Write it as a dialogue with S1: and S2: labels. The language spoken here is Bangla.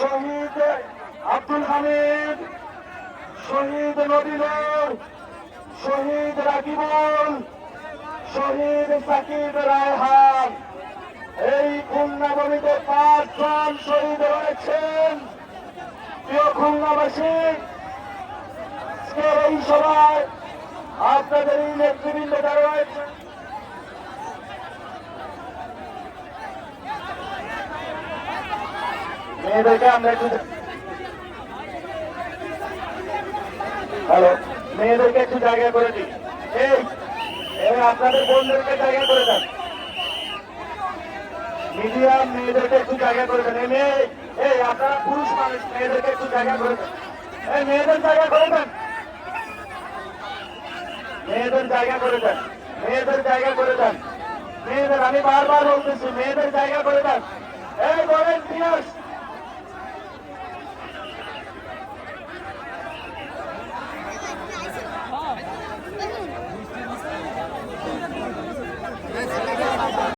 S1: শহীদ আব্দুল হামিদ, শহীদ নদীর শহীদ রাকিবুল, শহীদ সাকিব রায়হান। এই খুলনাভূমিতে পাঁচজন শহীদ হয়েছেন। প্রিয় খুলনাবাসী এই সভায় আপনাদের এই নেতৃবৃন্দ যারা মেয়েদেরকে আমরা একটু মেয়েদেরকে একটু জায়গা করে দিই এই এই আপনাদের বোনদেরকে জায়গা করে দেন। মিডিয়াম মেয়েদেরকে একটু জায়গা করে দেন। এই মেয়ে, এই, আপনারা পুরুষ মানুষ, মেয়েদেরকে একটু জায়গা করে দেন। এই, মেয়েদের জায়গা করে দেন। মেয়েদের জায়গা করে দেন। মেয়েদের জায়গা করে দেন। মেয়েদের, আমি বারবার বলতেছি, মেয়েদের জায়গা করে দেন।